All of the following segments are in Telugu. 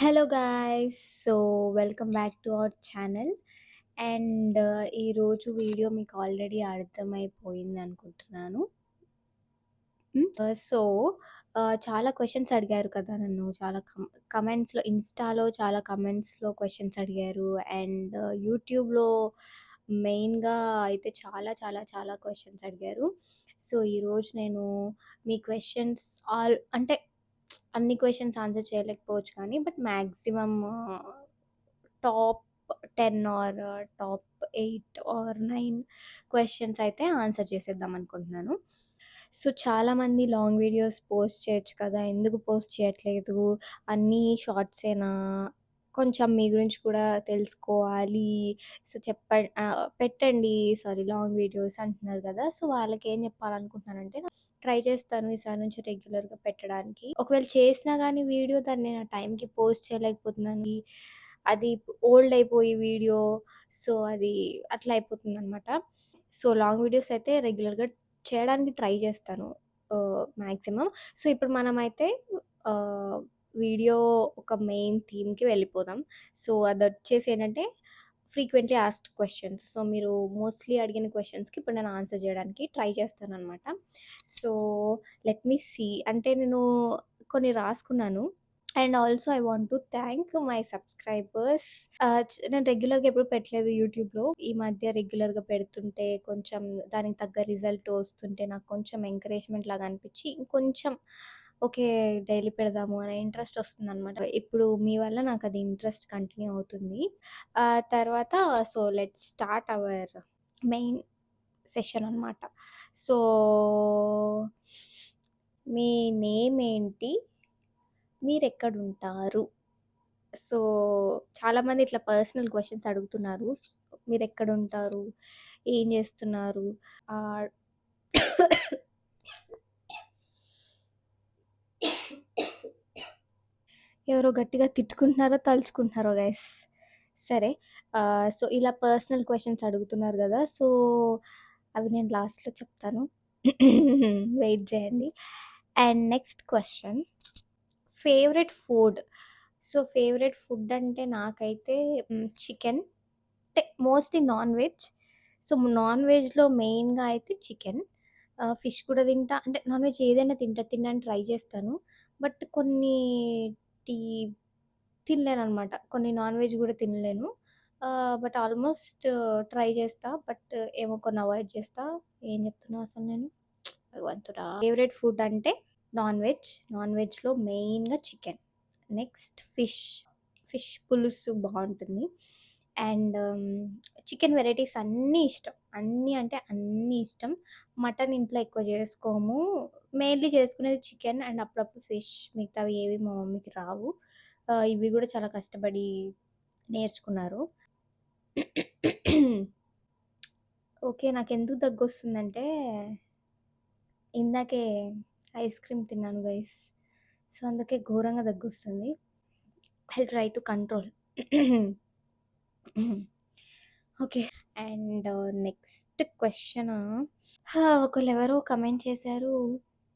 Hello guys so, welcome back to our channel. And ఈరోజు వీడియో మీకు ఆల్రెడీ అర్థమైపోయింది అనుకుంటున్నాను hmm? uh, సో, uh, చాలా క్వశ్చన్స్ అడిగారు కదా నన్ను. చాలా కమ్ కమెంట్స్‌లో ఇన్‌స్టాలో చాలా కమెంట్స్‌లో క్వశ్చన్స్ అడిగారు. అండ్ యూట్యూబ్‌లో మెయిన్‌గా అయితే చాలా చాలా చాలా క్వశ్చన్స్ అడిగారు. సో, ఈరోజు నేను మీ క్వశ్చన్స్ ఆల్ అంటే అన్ని క్వశ్చన్స్ ఆన్సర్ చేయలేకపోవచ్చు కానీ, but maximum top 10 or top eight or nine questions అయితే ఆన్సర్ చేసేద్దాం అనుకుంటున్నాను. సో, చాలామంది లాంగ్ వీడియోస్ పోస్ట్ చేయొచ్చు కదా! ఎందుకు పోస్ట్ చేయట్లేదు? అన్నీ షార్ట్సేనా? కొంచెం మీ గురించి కూడా తెలుసుకోవాలి. సో, చెప్ప పెట్టండి సారీ లాంగ్ వీడియోస్ అంటున్నారు కదా! సో, వాళ్ళకి ఏం చెప్పాలనుకుంటున్నానంటే ట్రై చేస్తాను ఈసారి నుంచి రెగ్యులర్‌గా పెట్టడానికి. ఒకవేళ చేసినా కానీ వీడియో దాన్ని నేను ఆ టైంకి పోస్ట్ చేయలేకపోతున్నాను. అది ఓల్డ్ అయిపోయి వీడియో సో, అది అట్లా అయిపోతుంది అనమాట సో, లాంగ్ వీడియోస్ అయితే రెగ్యులర్‌గా చేయడానికి ట్రై చేస్తాను. Maximum maximum. సో, ఇప్పుడు మనమైతే వీడియో ఒక మెయిన్ థీమ్‌కి వెళ్ళిపోదాం. సో, అది వచ్చేసి ఏంటంటే ఫ్రీక్వెంట్‌లీ ఆస్క్డ్ క్వశ్చన్స్ సో, మీరు మోస్ట్‌లీ అడిగిన క్వశ్చన్స్కి ఇప్పుడు నేను ఆన్సర్ చేయడానికి ట్రై చేస్తాను అనమాట సో, లెట్ మీ సీ అంటే నేను కొన్ని రాసుకున్నాను. And also I want to thank my subscribers. నేను రెగ్యులర్‌గా ఎప్పుడు పెట్టలేదు యూట్యూబ్‌లో. ఈ మధ్య రెగ్యులర్‌గా పెడుతుంటే కొంచెం దానికి తగ్గ రిజల్ట్ వస్తుంటే నాకు కొంచెం ఎంకరేజ్‌మెంట్ లాగా అనిపించి ఇంకొంచెం ఓకే. డైలీ పెడదాము అనే ఇంట్రెస్ట్ వస్తుందనమాట. ఇప్పుడు మీ వల్ల నాకు అది ఇంట్రెస్ట్ కంటిన్యూ అవుతుంది. తర్వాత so, let's start our main session అనమాట. సో, మీ నేమ్ ఏంటి? మీరెక్కడుంటారు? సో, చాలామంది ఇట్లా పర్సనల్ క్వశ్చన్స్ అడుగుతున్నారు. మీరు మీరెక్కడుంటారు? ఏం చేస్తున్నారు? ఎవరో గట్టిగా తిట్టుకుంటున్నారో, తలుచుకుంటున్నారో గైస్. సరే. సో, ఇలా పర్సనల్ క్వశ్చన్స్ అడుగుతున్నారు కదా సో, అవి నేను లాస్ట్‌లో చెప్తాను. వెయిట్ చేయండి. And next question favourite food. So, favourite food అంటే నాకైతే చికెన్. అంటే mostly non veg. So, non వెజ్‌లో మెయిన్‌గా అయితే చికెన్. ఫిష్ కూడా తింటా. అంటే నాన్ వెజ్ ఏదైనా తింటా. తినడానికి ట్రై చేస్తాను. బట్ కొన్ని కొన్నిటి తినలేననమాట. కొన్ని నాన్ వెజ్ కూడా తినలేను. బట్ ఆల్మోస్ట్ ట్రై చేస్తా. బట్ ఏమో కొన్ని అవాయిడ్ చేస్తా. ఏం చెప్తున్నా అసలు నేను? భగవంతుడా! ఫేవరెట్ ఫుడ్ అంటే నాన్ వెజ్. నాన్ వెజ్‌లో మెయిన్‌గా చికెన్. Next fish. ఫిష్ పులుసు బాగుంటుంది అండ్ చికెన్ వెరైటీస్ అన్నీ ఇష్టం. అన్నీ అంటే అన్నీ ఇష్టం. మటన్ ఇంట్లో ఎక్కువ చేసుకోము. మెయిన్‌లీ చేసుకునేది చికెన్ అండ్ అప్పుడప్పుడు ఫిష్. మిగతావి ఏవి మా మమ్మీకి రావు. ఇవి కూడా చాలా కష్టపడి నేర్చుకున్నారు. ఓకే. నాకు ఎందుకు దగ్గు వస్తుందంటే ఇందాకే ఐస్ క్రీమ్ తిన్నాను గైస్. సో, అందుకే ఘోరంగా దగ్గు వస్తుంది I try to control. Okay. And next question ఒకళ్ళు ఎవరో కమెంట్ చేశారు.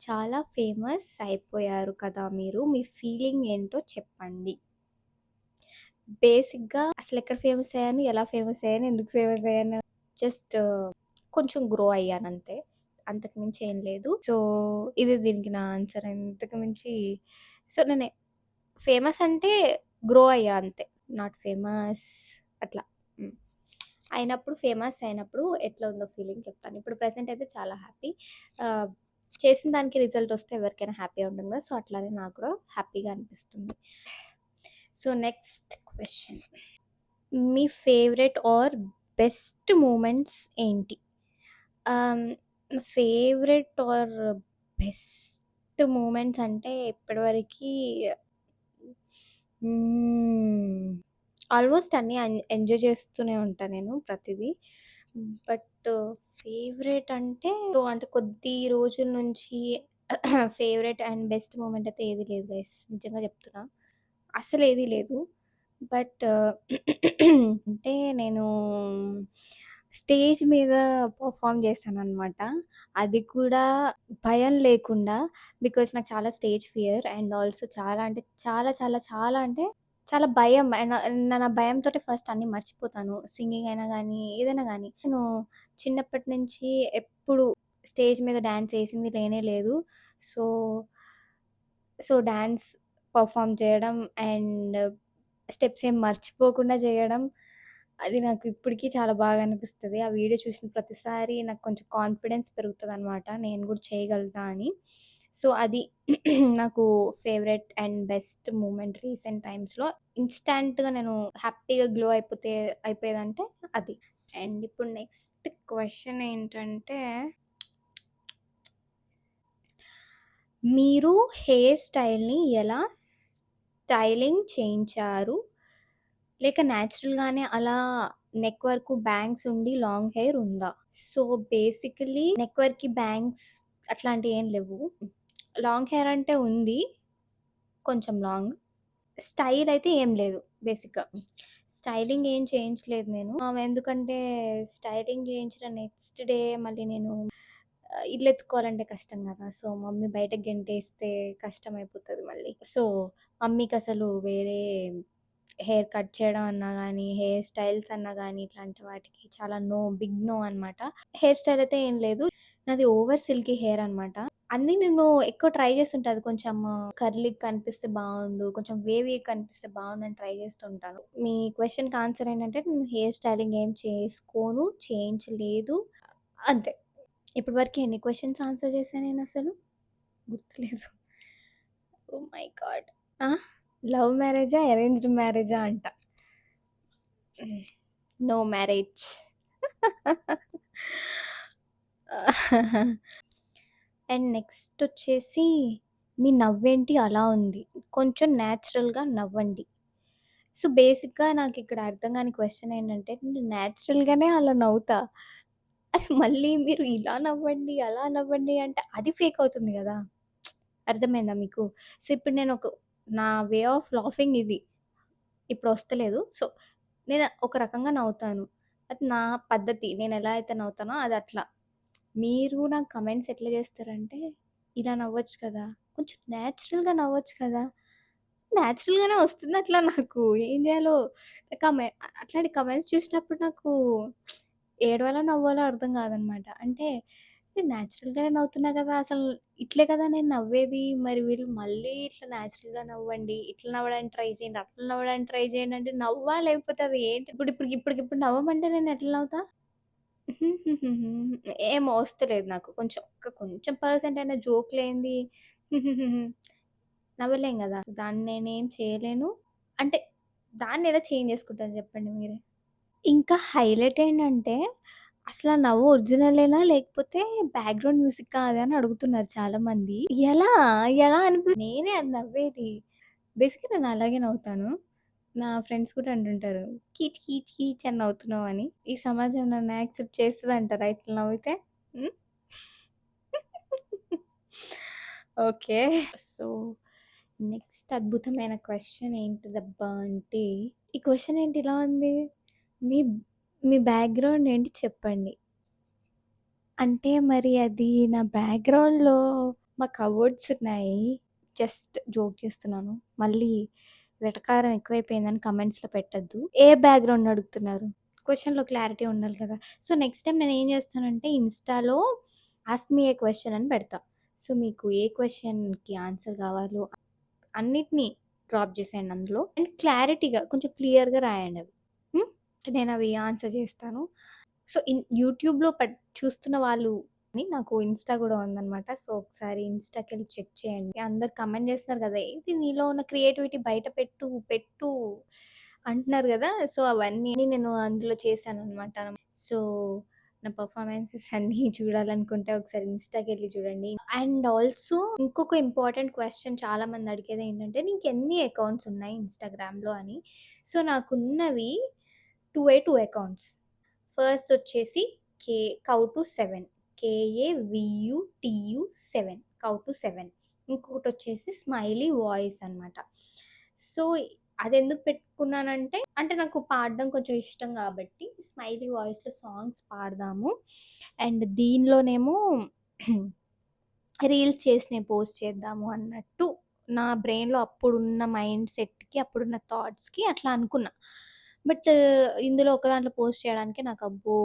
చాలా ఫేమస్ అయిపోయారు కదా మీరు. మీ ఫీలింగ్ ఏంటో చెప్పండి. బేసిక్‌గా అసలు ఎక్కడ ఫేమస్ అయ్యాను? ఎలా ఫేమస్ అయ్యాను? ఎందుకు ఫేమస్ అయ్యాను? జస్ట్ uh, కొంచెం గ్రో అయ్యానంతే. అంతకు మించి ఏం లేదు. సో, ఇది దీనికి నా ఆన్సర్. అంతకు మించి సో, నేను ఫేమస్ అంటే గ్రో అయ్యా అంతే. నాట్ ఫేమస్ అట్లా. అయినప్పుడు ఫేమస్ అయినప్పుడు ఎట్లా ఉందో ఫీలింగ్ చెప్తాను. ఇప్పుడు ప్రెజెంట్ అయితే చాలా హ్యాపీ. చేసిన దానికి రిజల్ట్ వస్తే ఎవరికైనా హ్యాపీగా ఉంటుంది కదా! సో, అట్లానే నాకు కూడా హ్యాపీగా అనిపిస్తుంది. So, next question. Me favourite or best moments ఏంటి? ఫేవరెట్ ఆర్ బెస్ట్ మూమెంట్స్ అంటే ఇప్పటివరకి. ఆల్మోస్ట్ అన్నీ ఎంజాయ్ చేస్తూనే ఉంటాను నేను ప్రతిదీ. బట్ ఫేవరెట్ అంటే అంటే కొద్ది రోజుల నుంచి ఫేవరెట్ అండ్ బెస్ట్ మూమెంట్ అయితే ఏది లేదు గైస్. నిజంగా చెప్తున్నా. అసలేది లేదు. బట్ అంటే నేను స్టేజ్ మీద పర్ఫామ్ చేశాను అనమాట అది కూడా భయం లేకుండా బికాజ్ నాకు చాలా స్టేజ్ ఫియర్ అండ్ ఆల్సో చాలా అంటే చాలా చాలా చాలా అంటే చాలా భయం. నా నా భయంతోటి ఫస్ట్ అన్నీ మర్చిపోతాను. సింగింగ్ అయినా గానీ, ఏదైనా గానీ. నేను చిన్నప్పటి నుంచి ఎప్పుడు స్టేజ్ మీద డాన్స్ ఏసింది లేనే లేదు. సో, సో డాన్స్ పర్ఫార్మ్ చేయడం అండ్ స్టెప్స్ ఏం మర్చిపోకుండా చేయడం, అది నాకు ఇప్పటికి చాలా బాగా అనిపిస్తది. ఆ వీడియో చూసిన ప్రతిసారి నాకు కొంచెం కాన్ఫిడెన్స్ పెరుగుతదనమాట. నేను గూడా చేయగలుగుతా అని. సో, అది నాకు favourite and best moment recent టైమ్స్‌లో. ఇన్‌స్టాంట్‌గా నేను హ్యాపీగా గ్లో అయిపోతే అయిపోయేదంటే అది. అండ్ ఇప్పుడు నెక్స్ట్ క్వశ్చన్ ఏంటంటే మీరు హెయిర్ స్టైల్‌ని ఎలా స్టైలింగ్ చేయించారు? లేక న్యాచురల్‌గానే అలా నెక్ వరకు బ్యాంగ్స్ ఉండి లాంగ్ హెయిర్ ఉందా? సో, బేసికల్లీ నెక్ వరకి బ్యాంగ్స్ ఏం లేవు లాంగ్ హెయిర్ అంటే ఉంది. కొంచెం లాంగ్. స్టైల్ అయితే ఏం లేదు బేసిక్‌గా. స్టైలింగ్ ఏం చేయించలేదు నేను. ఎందుకంటే స్టైలింగ్ చేయించిన నెక్స్ట్ డే మళ్ళీ నేను ఇల్లు ఎత్తుకోవాలంటే కష్టం కదా సో, మమ్మీ బయట గెంటేస్తే కష్టమైపోతది మళ్ళీ. సో, మమ్మీకి అసలు వేరే హెయిర్ కట్ చేయడం అన్నా కానీ హెయిర్ స్టైల్స్ అన్నా కానీ ఇట్లాంటి వాటికి చాలా నో, బిగ్ నో అనమాట. హెయిర్ స్టైల్ అయితే ఏం లేదు. నాది ఓవర్ సిల్కీ హెయిర్ అనమాట. అన్నీ నేను ఎక్కువ ట్రై చేస్తుంటా. అది కొంచెం కర్లీగా కనిపిస్తే బాగుండు కొంచెం వేవీ కనిపిస్తే బాగుండు అని ట్రై చేస్తుంటాను. మీ క్వశ్చన్కి ఆన్సర్ ఏంటంటే నేను హెయిర్ స్టైలింగ్ ఏం చేసుకోను, చేయించలేదు. అంతే. ఇప్పటి వరకు ఎన్ని క్వశ్చన్స్ ఆన్సర్ చేసాను నేను అసలు గుర్తులేదు. Oh my God! లవ్ మ్యారేజా? అరేంజ్డ్ మ్యారేజా అంట. No marriage. అండ్ నెక్స్ట్ వచ్చేసి మీ నవ్వేంటి అలా ఉంది? కొంచెం న్యాచురల్‌గా నవ్వండి. సో, బేసిక్‌గా నాకిక్కడ అర్థం కాని క్వెషన్ ఏంటంటే నేను న్యాచురల్‌గానే అలా నవ్వుతా. అసలు మళ్ళీ మీరు ఇలా నవ్వండి, అలా నవ్వండి అంటే అది ఫేక్ అవుతుంది కదా అర్థమైందా మీకు? సో, ఇప్పుడు నేను ఒక నా వే ఆఫ్ లాఫింగ్ ఇది. ఇప్పుడు వస్తలేదు. సో, నేను ఒక రకంగా నవ్వుతాను. అది నా పద్ధతి. నేను ఎలా అయితే నవ్వుతానో అది అట్లా. మీరు నాకు కమెంట్స్ ఎట్లా చేస్తారంటే, ఇలా నవ్వచ్చు కదా! కొంచెం న్యాచురల్‌గా నవ్వచ్చు కదా! న్యాచురల్‌గానే వస్తుంది అట్లా నాకు. ఏం చేయాలో కమె అట్లాంటి కమెంట్స్ చూసినప్పుడు నాకు ఏడవాలో, నవ్వాలో అర్థం కాదనమాట. అంటే నేను న్యాచురల్‌గానే నవ్వుతున్నా కదా! అసలు ఇట్లే కదా నేను నవ్వేది. మరి వీళ్ళు మళ్ళీ ఇట్లా న్యాచురల్‌గా నవ్వండి, ఇట్లా నవ్వడానికి ట్రై చేయండి, అట్లా నవ్వడానికి ట్రై చేయండి అంటే నవ్వా? లేకపోతే అది ఏంటి? ఇప్పుడు ఇప్పుడు ఇప్పటికిప్పుడు నవ్వమంటే నేను ఎట్లా నవ్వుతా? ఏమో వస్తలేదు నాకు. కొంచెం ఒక కొంచెం పర్సెంట్ అయినా జోక్ లేనిది నవ్వలేం గదా! దాన్ని నేనేం చేయలేను. అంటే దాన్ని ఎలా చేంజ్ చేసుకుంటాను చెప్పండి మీరే? ఇంకా హైలైట్ ఏంటంటే అసలు ఆ నవ్వు ఒరిజినలేనా? లేకపోతే బ్యాక్‌గ్రౌండ్ మ్యూజిక్ అది అని అడుగుతున్నారు చాలామంది. ఎలా? ఎలా అనిపి నేనే అది నవ్వేది. బేసిక్‌గా నేను అలాగే నవ్వుతాను. నా ఫ్రెండ్స్ కూడా అంటుంటారు. కీచ్ కీచ్ కీచ్ అని నవ్వుతున్నావు అని. ఈ సమాజం నన్ను యాక్సెప్ట్ చేస్తదంటారా ఇట్లా నవ్వితే? ఓకే. సో, నెక్స్ట్ అద్భుతమైన క్వశ్చన్ ఏంటిదబ్బా అంటే, ఈ క్వశ్చన్ ఏంటి ఇలా ఉంది? మీ మీ బ్యాక్‌గ్రౌండ్ ఏంటి చెప్పండి. అంటే మరి అది నా బ్యాక్‌గ్రౌండ్‌లో మా కవర్డ్స్ ఉన్నాయి. జస్ట్ జోక్ చేస్తున్నాను. మళ్ళీ వెటకారం ఎక్కువైపోయిందని కమెంట్స్‌లో పెట్టొద్దు. ఏ బ్యాక్‌గ్రౌండ్ అడుగుతున్నారు? క్వశ్చన్లో క్లారిటీ ఉండాలి కదా! సో, నెక్స్ట్ టైం నేను ఏం చేస్తానంటే ఇన్‌స్టాలో ఆస్క్ మీ ఏ క్వశ్చన్ అని పెడతా. సో, మీకు ఏ క్వశ్చన్కి ఆన్సర్ కావాలో అన్నిటిని డ్రాప్ చేసేయండి అందులో. అండ్ క్లారిటీగా కొంచెం క్లియర్‌గా రాయండి అవి. నేను అవి ఆన్సర్ చేస్తాను. సో, ఇన్ యూట్యూబ్‌లో పట్ చూస్తున్న వాళ్ళు నాకు ఇన్‌స్టా కూడా ఉందనమాట. సో, ఒకసారి ఇన్‌స్టాకెళ్ళి చెక్ చేయండి. అందరు కమెంట్ చేస్తున్నారు కదా! ఇది నీలో ఉన్న క్రియేటివిటీ బయట పెట్టు, పెట్టు అంటున్నారు కదా సో, అవన్నీ నేను అందులో చేశాను అనమాట సో, నా పర్ఫార్మెన్సెస్ అన్ని చూడాలనుకుంటే ఒకసారి ఇన్‌స్టాకెళ్ళి చూడండి. అండ్ ఆల్సో ఇంకొక ఇంపార్టెంట్ క్వశ్చన్ చాలా మంది అడిగేది ఏంటంటే నీకు ఎన్ని అకౌంట్స్ ఉన్నాయి ఇన్‌స్టాగ్రామ్‌లో అని. సో, నాకున్నవి 2ఏ 2 అకౌంట్స్. ఫస్ట్ వచ్చేసి కే కౌ టు సెవెన్ కౌటు 7 K A V U T U 7 కౌటు 7 ఇంకొకటొచ్చేసి స్మైలీ వాయిస్ అనమాట. సో, అది ఎందుకు పెట్టుకున్నానంటే అంటే నాకు పాడడం కొంచెం ఇష్టం కాబట్టి స్మైలీ వాయిస్‌లో సాంగ్స్ పాడదాము. అండ్ దీనిలోనేమో రీల్స్ చేసినయి పోస్ట్ చేద్దాము అన్నట్టు నా బ్రెయిన్‌లో అప్పుడున్న మైండ్ సెట్‌కి అప్పుడున్న థాట్స్‌కి అట్లా అనుకున్నా. బట్ ఇందులో ఒక దాంట్లో పోస్ట్ చేయడానికి నాకు అబ్బో!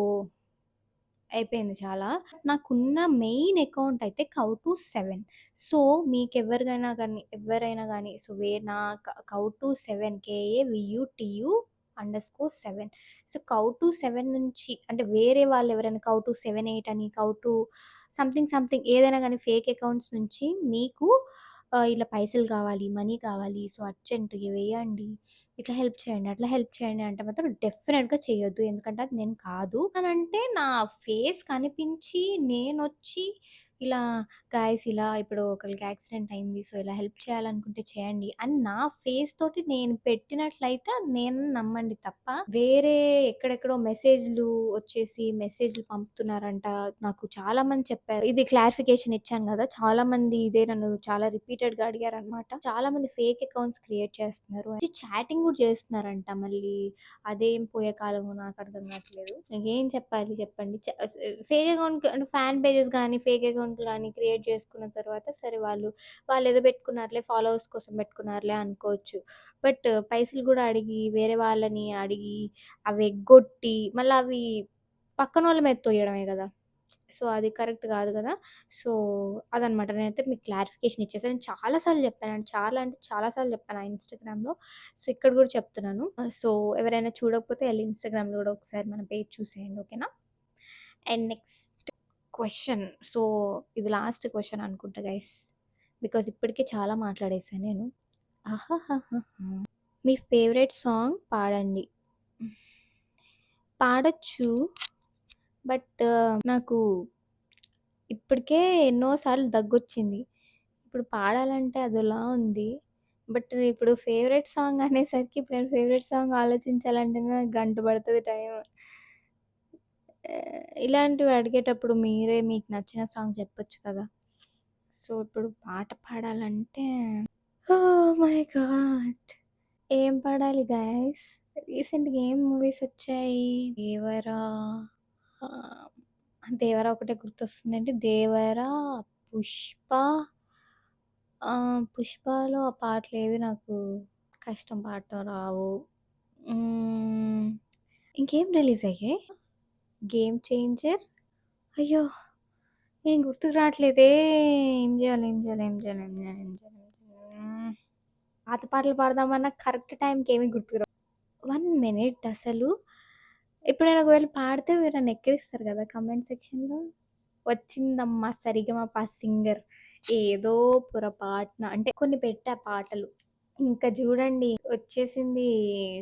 అయిపోయింది చాలా. నాకున్న మెయిన్ అకౌంట్ అయితే కౌ2 7 సో, మీకు ఎవరికైనా కానీ ఎవరైనా కానీ సో, వే నా కౌ టు సెవెన్ కేఏ కౌ2 7 K A V U T U underscore 7 so, కౌ2 7 నుంచి అంటే వేరే వాళ్ళు ఎవరైనా కౌ2 7, 8 అని కౌ టు సంథింగ్, సంథింగ్ ఏదైనా కానీ ఫేక్ అకౌంట్స్ నుంచి మీకు ఇలా పైసలు కావాలి, మనీ కావాలి, సో, అర్జెంట్ వేయండి, ఇట్లా హెల్ప్ చేయండి, అట్లా హెల్ప్ చేయండి అంటే మాత్రం డెఫినెట్గా చేయొద్దు. ఎందుకంటే అది నేను కాదు. అని అంటే నా ఫేస్ కనిపించి నేను వచ్చి ఇలా గైస్ ఇలా ఇప్పుడు ఒకరికి యాక్సిడెంట్ అయింది. సో, ఇలా హెల్ప్ చేయాలనుకుంటే చేయండి అని నా ఫేస్ తోటి నేను పెట్టినట్లయితే నేను నమ్మండి తప్ప, వేరే ఎక్కడెక్కడో మెసేజ్‌లు వచ్చేసి మెసేజ్‌లు పంపుతున్నారంట. నాకు చాలా మంది చెప్పారు. ఇది క్లారిఫికేషన్ ఇచ్చాను కదా చాలా మంది ఇదే నన్ను చాలా రిపీటెడ్‌గా అడిగారనమాట. చాలామంది ఫేక్ అకౌంట్స్ క్రియేట్ చేస్తున్నారు. చాటింగ్ కూడా చేస్తున్నారంట మళ్ళీ. అదేం పోయే కాలము నాకు అర్థం కావట్లేదు. ఏం చెప్పాలి చెప్పండి? ఫేక్ అకౌంట్ ఫ్యాన్ పేజెస్ కానీ ఫేక్ అకౌంట్లు కానీ క్రియేట్ చేసుకున్న తర్వాత సరే వాళ్ళు వాళ్ళు ఏదో పెట్టుకున్నారులే ఫాలోవర్స్ కోసం పెట్టుకున్నారులే అనుకోవచ్చు. బట్ పైసలు కూడా అడిగి, వేరే వాళ్ళని అడిగి, అవి ఎగ్గొట్టి మళ్ళీ అవి పక్కన వాళ్ళ మీద తోయడమే కదా సో, అది కరెక్ట్ కాదు కదా సో, అదనమాట. నేనైతే మీకు క్లారిఫికేషన్ ఇచ్చేసాను నేను చాలాసార్లు చెప్పాను చాలా అంటే చాలా సార్లు చెప్పాను ఆ ఇన్‌స్టాగ్రామ్‌లో. సో, ఇక్కడ కూడా చెప్తున్నాను. సో, ఎవరైనా చూడకపోతే వెళ్ళి ఇన్‌స్టాగ్రామ్‌లో కూడా ఒకసారి మన పేజ్ చూసేయండి. ఓకేనా? అండ్ నెక్స్ట్ క్వశ్చన్ సో, ఇది లాస్ట్ క్వశ్చన్ అనుకుంటా గైస్. బికాజ్ ఇప్పటికే చాలా మాట్లాడేసాను నేను. మీ ఫేవరెట్ సాంగ్ పాడండి. పాడచ్చు బట్ uh, నాకు ఇప్పటికే ఎన్నోసార్లు దగ్గొచ్చింది. ఇప్పుడు పాడాలంటే అదోలా ఉంది. బట్ ఇప్పుడు ఫేవరెట్ సాంగ్ అనేసరికి ఇప్పుడు నేను ఫేవరెట్ సాంగ్ ఆలోచించాలంటే నాకు గంట పడుతుంది టైం ఇలాంటివి అడిగేటప్పుడు మీరే మీకు నచ్చిన సాంగ్ చెప్పొచ్చు కదా! సో, ఇప్పుడు పాట పాడాలంటే ఓహ్ మై గాడ్! ఏం పాడాలి గైస్? రీసెంట్‌గా ఏం మూవీస్ వచ్చాయి? 'దేవరా' 'దేవరా' ఒకటే గుర్తొస్తుందండి. 'దేవరా', 'పుష్ప' 'పుష్పలో' ఆ పాటలు ఏవి నాకు కష్టం పాడటం రావు. ఇంకేం రిలీజ్ అయ్యాయి? 'గేమ్ చేంజర్' అయ్యో! ఏం గుర్తుకు రావట్లేదే. ఏం చేయాలి ఏం చేయాలి ఏం చేయాలి ఏం చేయాలి ఏం చేయాలి ఏం పాత పాటలు పాడదామన్నా కరెక్ట్ టైంకి ఏమి గుర్తుకు వన్ మినిట్ అసలు. ఇప్పుడు నేను ఒకవేళ పాడితే మీరు నన్ను ఎక్కిరిస్తారు కదా కమెంట్ సెక్షన్‌లో. వచ్చిందమ్మా సరిగమప సింగర్ ఏదో పొరపాటున అంటే కొన్ని పెట్టా పాటలు. ఇంకా చూడండి వచ్చేసింది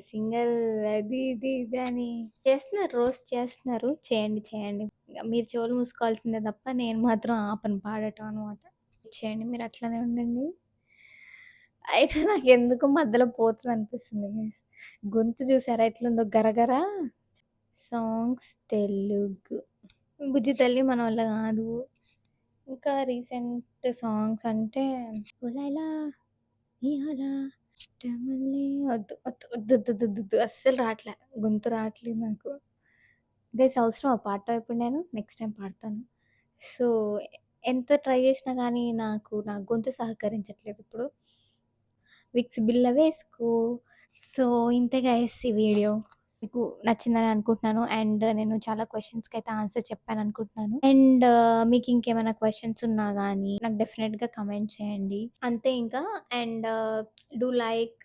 సింగర్ అది ఇది ఇది అని. చేస్తున్నారు రోస్ట్ చేస్తున్నారు. చేయండి, చేయండి. మీరు చెవులు మూసుకోవాల్సిందే తప్ప నేను మాత్రం ఆపను పాడటం అనమాట. చేయండి మీరు అట్లానే ఉండండి. అయితే నాకు ఎందుకు మధ్యలో పోతుంది అనిపిస్తుంది గొంతు చూసారా ఎట్లుందో గరగర. సాంగ్స్ తెలుగు. బుజ్జి తల్లి మన వల్ల కాదు ఇంకా రీసెంట్ సాంగ్స్ అంటే ఓలైలా ఇయాల ఇష్టమల్లే వద్దు వద్దు వద్దొద్దొద్దొద్దు అస్సలు రావట్లే గొంతు రావట్లేదు నాకు. గైస్ ఆ పాట ఇప్పుడు నేను? నెక్స్ట్ టైం పాడతాను. సో, ఎంత ట్రై చేసినా కానీ నాకు నా గొంతు సహకరించట్లేదు ఇప్పుడు. విక్స్ బిల్ల వేసుకో. సో, ఇంతే గైస్ ఈ వీడియో. మీకు నచ్చిందని అనుకుంటున్నాను. అండ్ నేను చాలా క్వెషన్స్‌కైతే ఆన్సర్ చెప్పాను అనుకుంటున్నాను అండ్ మీకు ఇంకేమైనా క్వశ్చన్స్ ఉన్నా కానీ నాకు డెఫినెట్గా కమెంట్ చేయండి. అంతే ఇంకా. And do like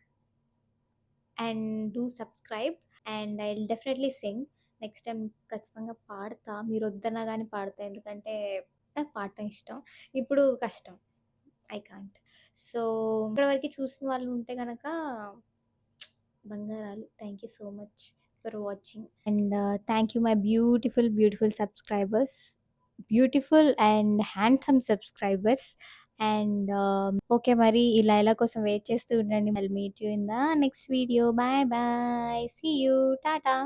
and do subscribe and I definitely sing. Next time ఖచ్చితంగా పాడతా. మీరు వద్దన్నా కానీ పాడతా. ఎందుకంటే నాకు పాడటం ఇష్టం. ఇప్పుడు కష్టం. I can't. సో, ఇప్పటివరకు చూసిన వాళ్ళు ఉంటే కనుక బంగారాలు. Thank you so much for watching. And thank you my beautiful, beautiful subscribers. Beautiful and handsome subscribers. And okay మరి ఇలా ఇలా కోసం వెయిట్ చేస్తూ ఉండండి. మళ్ళీ meet you in the next video. Bye bye. See you. Tata.